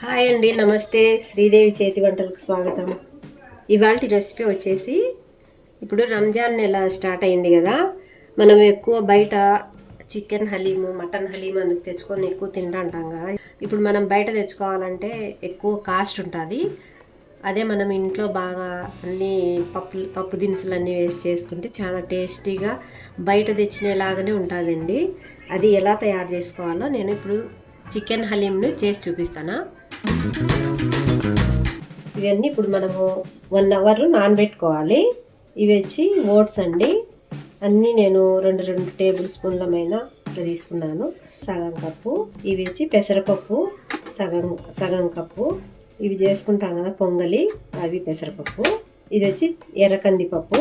Hi అండి నమస్తే. శ్రీదేవి చేతి వంటలకు స్వాగతం. ఇవాళ రెసిపీ వచ్చేసి ఇప్పుడు రంజాన్ నెల స్టార్ట్ అయింది కదా. మనం ఎక్కువ బయట చికెన్ హలీము మటన్ హలీం అందుకు తెచ్చుకొని ఎక్కువ తింటాంటాం కదా. ఇప్పుడు మనం బయట తెచ్చుకోవాలంటే ఎక్కువ కాస్ట్ ఉంటుంది. అదే మనం ఇంట్లో బాగా అన్ని పప్పు పప్పు దినుసులు అన్నీ వేసి చేసుకుంటే చాలా టేస్టీగా బయట తెచ్చినలాగానే ఉంటుందండి. అది ఎలా తయారు చేసుకోవాలో నేను ఇప్పుడు చికెన్ హలీంను చేసి చూపిస్తాను. ఇవన్నీ ఇప్పుడు మనము వన్ అవర్ నానబెట్టుకోవాలి ఇవి వచ్చి ఓట్స్ అండి. అన్నీ నేను రెండు రెండు టేబుల్ స్పూన్లమైన ఇట్లా తీసుకున్నాను. సగం కప్పు. ఇవి వచ్చి పెసరపప్పు సగం సగం కప్పు. ఇవి చేసుకుంటాం కదా పొంగలి అవి పెసరపప్పు. ఇది వచ్చి ఎర్రకంది పప్పు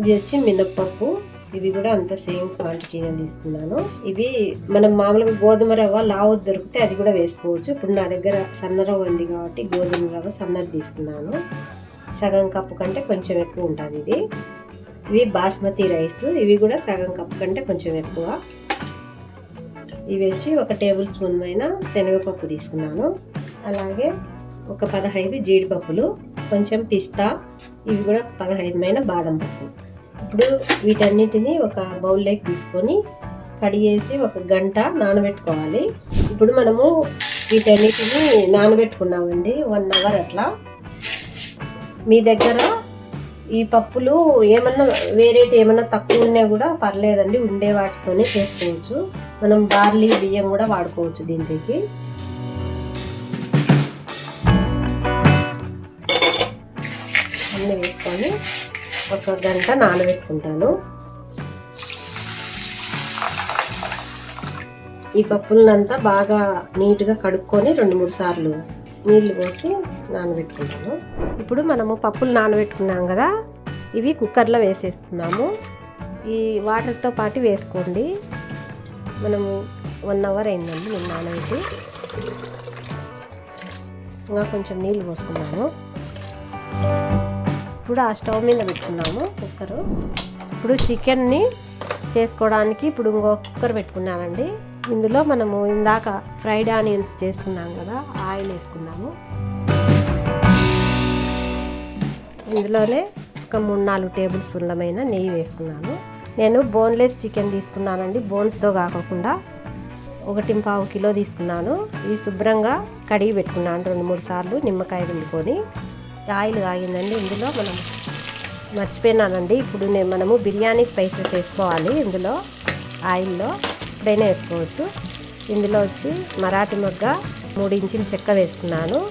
ఇది వచ్చి మినప్పప్పు. ఇవి కూడా అంత సేమ్ క్వాంటిటీ నేను తీసుకున్నాను. ఇవి మనం మామూలుగా గోధుమ రవ్వ లావు దొరికితే అది కూడా వేసుకోవచ్చు. ఇప్పుడు నా దగ్గర సన్న రవ్వ ఉంది కాబట్టి గోధుమ రవ్వ సన్నది తీసుకున్నాను. సగం కప్పు కంటే కొంచెం ఎక్కువ ఉంటుంది ఇది. ఇవి బాస్మతి రైస్ ఇవి కూడా సగం కప్పు కంటే కొంచెం ఎక్కువ. ఇవి వచ్చి ఒక టేబుల్ స్పూన్ పైన శనగపప్పు తీసుకున్నాను. అలాగే ఒక పదహైదు జీడిపప్పులు కొంచెం పిస్తా ఇవి కూడా పదహైదు మైన బాదం పప్పు. ఇప్పుడు వీటన్నిటిని ఒక బౌల్లోకి తీసుకొని కడిగేసి ఒక గంట నానబెట్టుకోవాలి. ఇప్పుడు మనము వీటన్నిటిని నానబెట్టుకున్నామండి వన్ అవర్ అట్లా. మీ దగ్గర ఈ పప్పులు ఏమన్నా వేరేటి ఏమన్నా తక్కువ ఉన్నా కూడా పర్లేదండి ఉండే వాటితోనే చేసుకోవచ్చు. మనం బార్లీ బియ్యం కూడా వాడుకోవచ్చు దీనికి అన్నీ వేసుకొని ఒక గంట నానబెట్టుకుంటాను. ఈ పప్పులనంతా బాగా నీట్గా కడుక్కొని రెండు మూడు సార్లు నీళ్ళు పోసి నానబెట్టుకుంటాను. ఇప్పుడు మనము పప్పులు నానబెట్టుకున్నాం కదా ఇవి కుక్కర్లో వేసేస్తున్నాము. ఈ వాటర్తో పాటు వేసుకోండి. మనము వన్ అవర్ అయిందండి నేను నానబెట్టి. ఇంకా కొంచెం నీళ్ళు పోసుకున్నాము ఇప్పుడు ఆ స్టవ్ మీద పెట్టుకున్నాము కుక్కరు. ఇప్పుడు చికెన్ని చేసుకోవడానికి ఇప్పుడు ఇంకో కుక్కర్ పెట్టుకున్నానండి ఇందులో మనము ఇందాక ఫ్రైడ్ ఆనియన్స్ చేసుకున్నాం కదా ఆయిల్ వేసుకున్నాము ఇందులోనే ఒక మూడు నాలుగు టేబుల్ స్పూన్లమైన నెయ్యి వేసుకున్నాను. నేను బోన్లెస్ చికెన్ తీసుకున్నానండి బోన్స్తో కాకుండా ఒకటి పావు కిలో తీసుకున్నాను. ఇది శుభ్రంగా కడిగి పెట్టుకున్నాను రెండు మూడు సార్లు నిమ్మకాయ పిండుకొని. ఆయిల్ కాగిందండి. ఇందులో మనం మర్చిపోయినానండి. ఇప్పుడు నేను మనము బిర్యానీ స్పైసెస్ వేసుకోవాలి. ఇందులో ఆయిల్లో ఇప్పుడైనా వేసుకోవచ్చు. ఇందులో వచ్చి మరాఠీ మొగ్గ మూడు ఇంచుల చెక్క వేసుకున్నాను.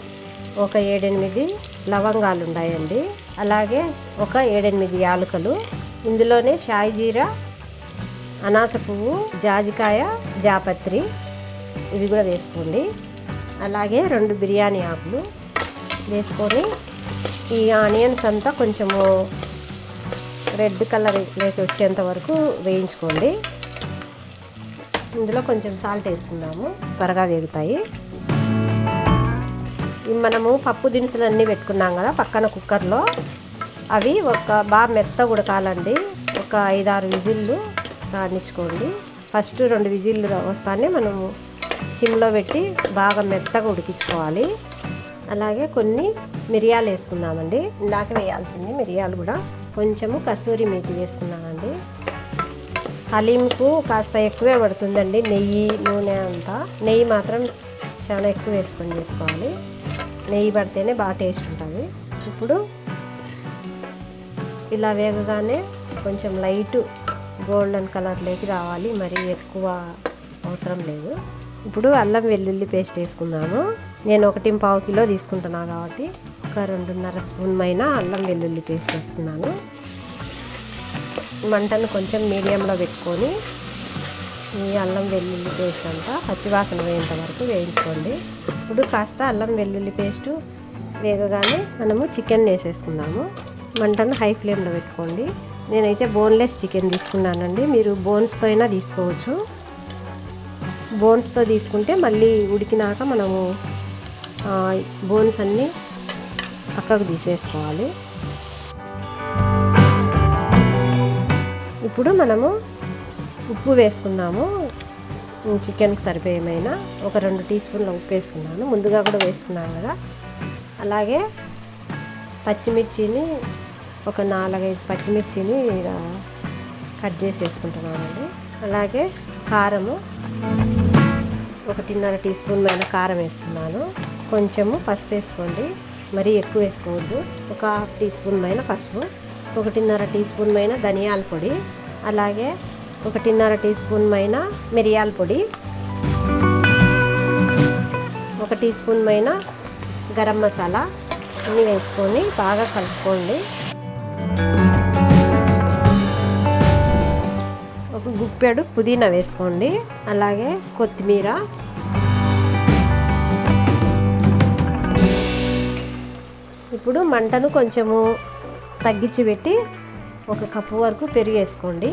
ఒక ఏడెనిమిది లవంగాలు ఉన్నాయండి. అలాగే ఒక ఏడెనిమిది యాలకులు. ఇందులోనే షాయి జీరా అనాస పువ్వు జాజికాయ జాపత్రి ఇవి కూడా వేసుకోండి. అలాగే రెండు బిర్యానీ ఆకులు వేసుకొని ఈ ఆనియన్స్ అంతా కొంచెము రెడ్ కలర్ లేక వచ్చేంత వరకు వేయించుకోండి. ఇందులో కొంచెం సాల్ట్ వేసుకుందాము. త్వరగా వేగుతాయి. మనము పప్పు దినుసులు అన్నీ పెట్టుకున్నాం కదా పక్కన కుక్కర్లో. అవి ఒక బాగా మెత్త ఉడకాలండి. ఒక ఐదారు విజిల్లు రాణించుకోండి ఫస్ట్ రెండు విజిల్లు వస్తానే మనము సిమ్లో పెట్టి బాగా మెత్తగా ఉడికించుకోవాలి. అలాగే కొన్ని మిరియాలు వేసుకుందామండి. ఇందాక వేయాల్సింది మిరియాలు కూడా. కొంచెము కసూరి మేతి వేసుకున్నానండి. హలీంకు కాస్త ఎక్కువే పడుతుందండి. నెయ్యి నూనె అంతా. నెయ్యి మాత్రం చాలా ఎక్కువ వేసుకొని చేసుకోవాలి. నెయ్యి పడితేనే బాగా టేస్ట్ ఉంటుంది. ఇప్పుడు ఇలా వేగగానే కొంచెం లైట్ గోల్డెన్ కలర్లోకి రావాలి. మరి ఎక్కువ అవసరం లేదు. ఇప్పుడు అల్లం వెల్లుల్లి పేస్ట్ వేసుకుందాము. నేను ఒకటి పావు కిలో తీసుకుంటున్నాను కాబట్టి ఒక రెండున్నర స్పూన్ పైన అల్లం వెల్లుల్లి పేస్ట్ వేస్తున్నాను. మంటను కొంచెం మీడియంలో పెట్టుకొని ఈ అల్లం వెల్లుల్లి పేస్ట్ అంతా పచ్చివాసన వేయేంత వరకు వేయించుకోండి. ఇప్పుడు కాస్త అల్లం వెల్లుల్లి పేస్టు వేగగానే మనము చికెన్ వేసేసుకుందాము. మంటను హై ఫ్లేమ్లో పెట్టుకోండి. నేనైతే బోన్లెస్ చికెన్ తీసుకున్నానండి. మీరు బోన్స్తో అయినా తీసుకోవచ్చు. బోన్స్తో తీసుకుంటే మళ్ళీ ఉడికినాక మనము బోన్స్ అన్నీ పక్కకు తీసేసుకోవాలి. ఇప్పుడు మనము ఉప్పు వేసుకుందాము. చికెన్కి సరిపోయేమైనా ఒక రెండు టీ స్పూన్ల ఉప్పు వేసుకున్నాను. ముందుగా కూడా వేసుకున్నాను కదా. అలాగే పచ్చిమిర్చిని ఒక నాలుగైదు పచ్చిమిర్చిని కట్ చేసి వేసుకుంటున్నానండి. అలాగే కారము ఒకటిన్నర టీ స్పూన్ పైన కారం వేసుకున్నాను కొంచెము పసుపు వేసుకోండి. మరీ ఎక్కువ వేసుకోవద్దు. ఒక హాఫ్ టీ స్పూన్ పైన పసుపు ఒకటిన్నర టీ స్పూన్ పైన ధనియాల పొడి అలాగే ఒకటిన్నర టీ స్పూన్ పైన మిరియాల పొడి ఒక టీ స్పూన్ పైన గరం మసాలా అన్నీ వేసుకొని బాగా కలుపుకోండి. గుప్పెడు పుదీనా వేసుకోండి. అలాగే కొత్తిమీర. ఇప్పుడు మంటను కొంచెము తగ్గించి పెట్టి ఒక కప్పు వరకు పెరుగు వేసుకోండి.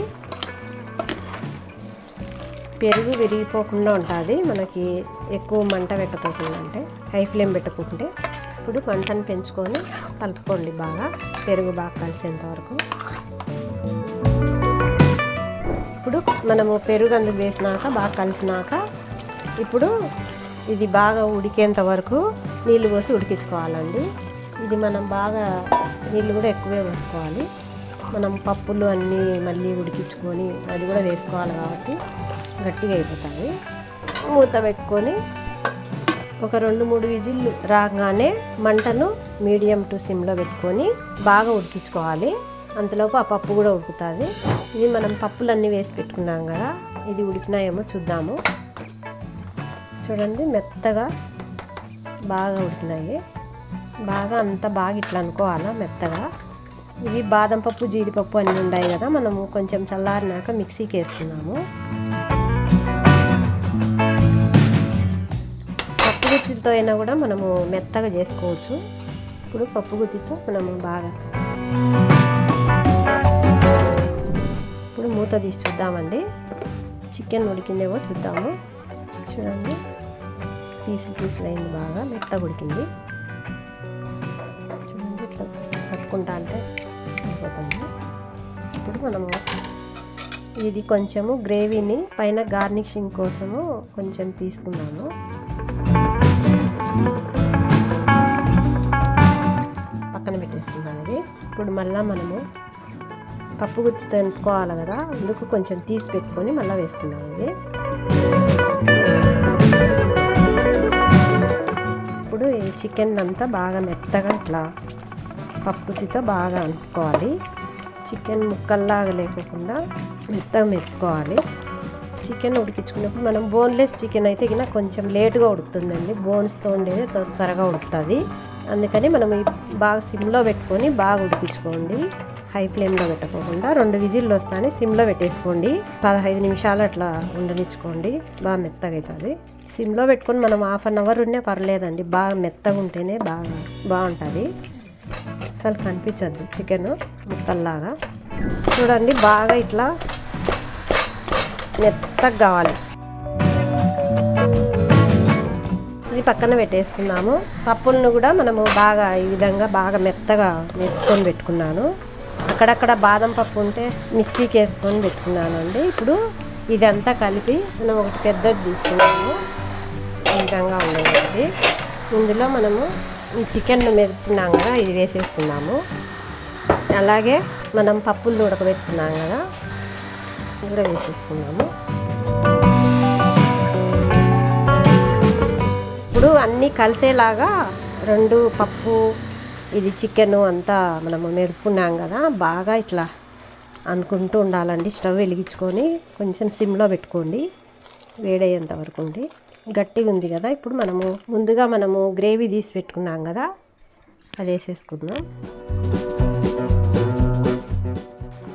పెరుగు విరిగిపోకుండా ఉంటుంది. మనకి ఎక్కువ మంట పెట్టకోకుండా అంటే హై ఫ్లేమ్ పెట్టుకుంటే. ఇప్పుడు మంటను పెంచుకొని కలుపుకోండి బాగా. పెరుగు బాగా కలిసేంత వరకు. మనము పెరుగు అందుకు వేసినాక బాగా కలిసినాక ఇప్పుడు ఇది బాగా ఉడికేంత వరకు నీళ్ళు పోసి ఉడికించుకోవాలండి. ఇది మనం బాగా నీళ్ళు కూడా ఎక్కువే పోసుకోవాలి. మనం పప్పులు అన్నీ మళ్ళీ ఉడికించుకొని అది కూడా వేసుకోవాలి కాబట్టి గట్టిగా అయిపోతాయి. మూత పెట్టుకొని ఒక రెండు మూడు విజిల్లు రాగానే మంటను మీడియం టు సిమ్లో పెట్టుకొని బాగా ఉడికించుకోవాలి. అంతలోపు ఆ పప్పు కూడా ఉడుకుతుంది. ఇది మనం పప్పులన్నీ వేసి పెట్టుకున్నాం కదా ఇది ఉడికినాయేమో చూద్దాము. చూడండి మెత్తగా బాగా ఉడికినాయి. బాగా అంత బాగా ఇట్లా అనుకోవాలా మెత్తగా. ఇవి బాదం పప్పు జీడిపప్పు అన్నీ ఉన్నాయి కదా మనము కొంచెం చల్లారినాక మిక్సీకి వేసుకున్నాము పప్పు గుత్తితో అయినా కూడా మనము మెత్తగా చేసుకోవచ్చు. ఇప్పుడు పప్పు గుత్తితో మనము బాగా మూత తీసి చూద్దామండి. చికెన్ ఉడికిందేమో చూద్దాము. చూడండి. పీసులు పీసులు అయింది బాగా మెత్త ఉడికింది. చూడండి ఇట్లా పట్టుకుంటా అంటే అయిపోతుంది. ఇప్పుడు మనము ఇది కొంచెము గ్రేవీని పైన గార్నిషింగ్ కోసము కొంచెం తీసుకున్నాము. పక్కన పెట్టేసుకున్నాం ఇది. ఇప్పుడు మళ్ళీ మనము పప్పు గుత్తి తెంపుకోవాలి కదా అందుకు కొంచెం తీసి పెట్టుకొని మళ్ళీ వేసుకుందాం ఇది. ఇప్పుడు ఈ చికెన్ అంతా బాగా మెత్తగా ఇట్లా పప్పు గుత్తితో బాగా అనుకోవాలి చికెన్ ముక్కల్లాగా లేకుండా మెత్తగా మెత్తుకోవాలి. చికెన్ ఉడికించుకున్నప్పుడు మనం బోన్లెస్ చికెన్ అయితే కింద కొంచెం లేటుగా ఉడుకుతుందండి. బోన్స్తో ఉండేది త్వర- త్వరగా ఉడుకుతుంది. అందుకని మనం బాగా సిమ్లో పెట్టుకొని బాగా ఉడికించుకోండి. హై ఫ్లేమ్లో పెట్టకోకుండా రెండు విజిల్లు వస్తానే సిమ్లో పెట్టేసుకోండి. పదహైదు నిమిషాలు అట్లా ఉండనిచ్చుకోండి. బాగా మెత్తగా అవుతుంది సిమ్లో పెట్టుకొని మనం హాఫ్ అన్ అవర్ ఉన్నా పర్లేదండి. బాగా మెత్తగా ఉంటేనే బాగా బాగుంటుంది. అసలు కనిపించద్దు చికెన్ ముక్కల్లాగా చూడండి బాగా ఇట్లా మెత్తగా కావాలి. ఇది పక్కన పెట్టేసుకున్నాము. పప్పులను కూడా మనము బాగా ఈ విధంగా బాగా మెత్తగా మెత్తుకొని పెట్టుకున్నాను. అక్కడక్కడ బాదం పప్పు ఉంటే మిక్సీకి వేసుకొని పెట్టుకున్నాను అండి ఇప్పుడు ఇదంతా కలిపి మనం ఒక పెద్దది తీసుకున్నాము. ఈ విధంగా ఉండేది. ఇందులో మనము ఈ చికెన్ మెరుపుకున్నాం కదా ఇది వేసేసుకున్నాము. అలాగే మనం పప్పులు ఉడకబెట్టుకున్నాం కదా ఇది కూడా వేసేసుకున్నాము. ఇప్పుడు అన్నీ కలిసేలాగా రెండు పప్పు ఇది చికెన్ అంతా మనము మెరుపుకున్నాం కదా బాగా ఇట్లా అనుకుంటూ ఉండాలండి. స్టవ్ వెలిగించుకొని కొంచెం సిమ్లో పెట్టుకోండి. వేడయ్యేంత వరకు ఉండి గట్టిగా ఉంది కదా ఇప్పుడు మనము ముందుగా మనము గ్రేవీ తీసి పెట్టుకున్నాం కదా అది వేసేసుకుందాం.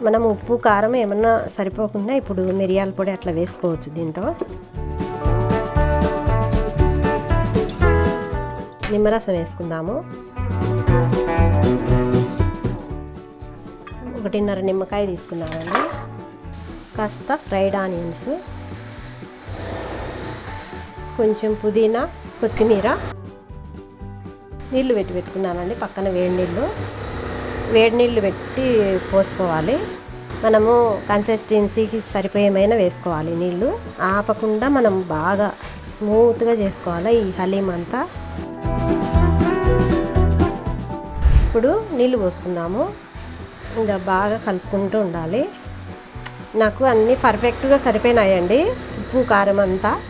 మనం ఉప్పు కారం ఏమన్నా సరిపోకుండా ఇప్పుడు మిరియాల పొడి అట్లా వేసుకోవచ్చు దీంతో. నిమ్మరసం వేసుకుందాము. ఒకటిన్నర నిమ్మకాయ తీసుకున్నామండి కాస్త ఫ్రైడ్ ఆనియన్స్. కొంచెం పుదీనా కొత్తిమీర. నీళ్ళు పెట్టి పెట్టుకున్నానండి పక్కన వేడి నీళ్ళు వేడి నీళ్ళు పెట్టి పోసుకోవాలి. మనము కన్సిస్టెన్సీకి సరిపోయేమైనా వేసుకోవాలి నీళ్ళు ఆపకుండా మనం బాగా స్మూత్గా చేసుకోవాలి ఈ హలీం అంతా. ఇప్పుడు నీళ్ళు పోసుకుందాము. ఇంకా బాగా కలుపుకుంటూ ఉండాలి. నాకు అన్నీ పర్ఫెక్ట్గా సరిపోయినాయండి. ఉప్పు కారం అంతా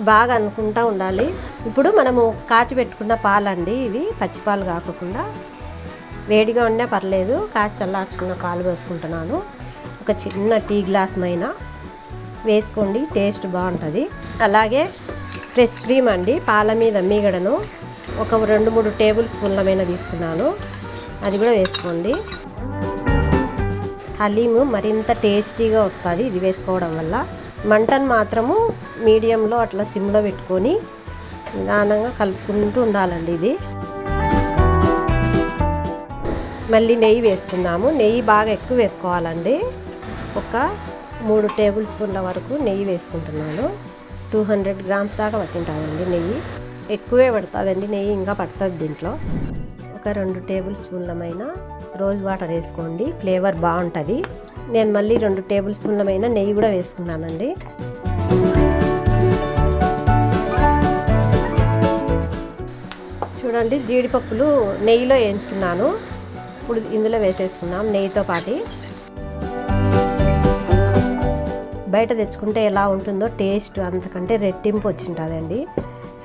బాగా అనుకుంటూ ఉండాలి. ఇప్పుడు మనము కాచి పెట్టుకున్న పాలండి ఇవి. పచ్చిపాలు కాకుండా వేడిగా ఉన్నా పర్లేదు. కాచి చల్లార్చుకున్న పాలు వేసుకుంటున్నాను ఒక చిన్న టీ గ్లాస్ మైనా వేసుకోండి. టేస్ట్ బాగుంటుంది. అలాగే ఫ్రెష్ క్రీమ్ అండి. పాల మీద మీగడను ఒక రెండు మూడు టేబుల్ స్పూన్ల మీద తీసుకున్నాను. అది కూడా వేసుకోండి. హలీము మరింత టేస్టీగా వస్తుంది ఇది వేసుకోవడం వల్ల. మంటను మాత్రము మీడియంలో అట్లా సిమ్లో పెట్టుకొని నిదానంగా కలుపుకుంటూ ఉండాలండి ఇది. మళ్ళీ నెయ్యి వేసుకుందాము. నెయ్యి బాగా ఎక్కువ వేసుకోవాలండి. ఒక మూడు టేబుల్ స్పూన్ల వరకు నెయ్యి వేసుకుంటున్నాను. టూ హండ్రెడ్ గ్రామ్స్ దాకా పట్టింటామండి నెయ్యి. ఎక్కువే పడుతుందండి నెయ్యి ఇంకా పడుతుంది దీంట్లో. ఒక రెండు టేబుల్ స్పూన్లమైన రోజ్ వాటర్ వేసుకోండి ఫ్లేవర్ బాగుంటుంది. నేను మళ్ళీ రెండు టేబుల్ స్పూన్లమైన నెయ్యి కూడా వేసుకున్నానండి. చూడండి జీడిపప్పులు నెయ్యిలో వేయించుకున్నాను. ఇప్పుడు ఇందులో వేసేసుకున్నాం నెయ్యితో పాటు. బయట తెచ్చుకుంటే ఎలా ఉంటుందో టేస్ట్ అంతకంటే రెట్టింపు వచ్చింటుందండి.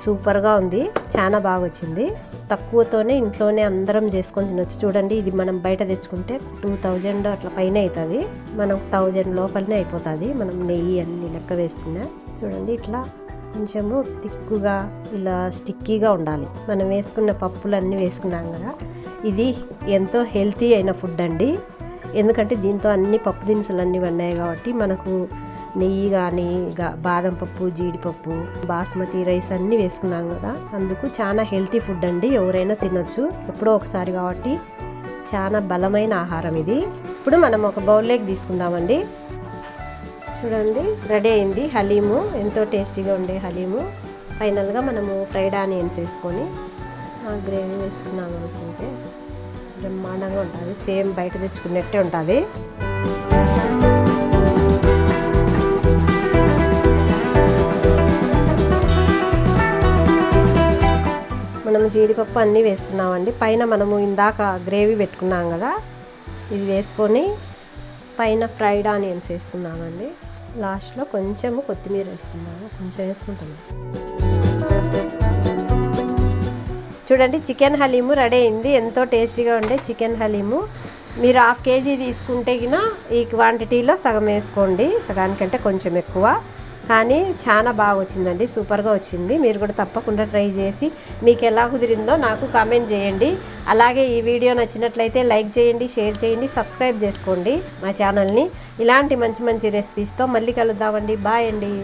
సూపర్గా ఉంది చాలా బాగా వచ్చింది తక్కువతోనే ఇంట్లోనే అందరం చేసుకొని తినొచ్చు. చూడండి ఇది మనం బయట తెచ్చుకుంటే టూ థౌజండ్ అట్లా పైన అవుతుంది మనం థౌజండ్ లోపలనే అయిపోతుంది. మనం నెయ్యి అన్ని లెక్క వేసుకున్నా. చూడండి ఇట్లా కొంచెము తిక్కుగా ఇలా స్టిక్కీగా ఉండాలి. మనం వేసుకున్న పప్పులన్నీ వేసుకున్నాం కదా. ఇది ఎంతో హెల్తీ అయిన ఫుడ్ అండి. ఎందుకంటే దీంతో అన్ని పప్పు దినుసులు అన్నీ ఉన్నాయి కాబట్టి మనకు నెయ్యి కానీ బాదం పప్పు జీడిపప్పు బాస్మతి రైస్ అన్నీ వేసుకున్నాం కదా. అందుకు చాలా హెల్తీ ఫుడ్ అండి. ఎవరైనా తినొచ్చు. ఎప్పుడో ఒకసారి కాబట్టి చాలా బలమైన ఆహారం ఇది. ఇప్పుడు మనం ఒక బౌల్లోకి తీసుకుందామండి. చూడండి రెడీ అయింది హలీము. ఎంతో టేస్టీగా ఉండే హలీము. ఫైనల్గా మనము ఫ్రైడ్ ఆనియన్స్ వేసుకొని గ్రేవీ వేసుకున్నాం అనుకుంటే బ్రహ్మాండంగా ఉంటుంది. సేమ్ బయట తెచ్చుకున్నట్టే ఉంటుంది. మనం జీడిపప్పు అన్నీ వేసుకున్నామండి. పైన మనము ఇందాక గ్రేవీ పెట్టుకున్నాం కదా ఇది వేసుకొని పైన ఫ్రైడ్ ఆనియన్స్ వేసుకున్నామండి లాస్ట్లో కొంచెము కొత్తిమీర వేసుకున్నాము కొంచెం వేసుకుంటున్నాం చూడండి చికెన్ హలీము రెడీ అయింది. ఎంతో టేస్టీగా ఉండే చికెన్ హలీము. మీరు హాఫ్ కేజీ తీసుకుంటే ఈ క్వాంటిటీలో సగం వేసుకోండి. సగానికంటే కొంచెం ఎక్కువ. కానీ చాలా బాగా వచ్చిందండి సూపర్గా వచ్చింది. మీరు కూడా తప్పకుండా ట్రై చేసి మీకు ఎలా కుదిరిందో నాకు కామెంట్ చేయండి. అలాగే ఈ వీడియో నచ్చినట్లయితే లైక్ చేయండి షేర్ చేయండి సబ్స్క్రైబ్ చేసుకోండి మా ఛానల్ని. ఇలాంటి మంచి మంచి రెసిపీస్తో మళ్ళీ కలుద్దామండి. బాయ్ అండి.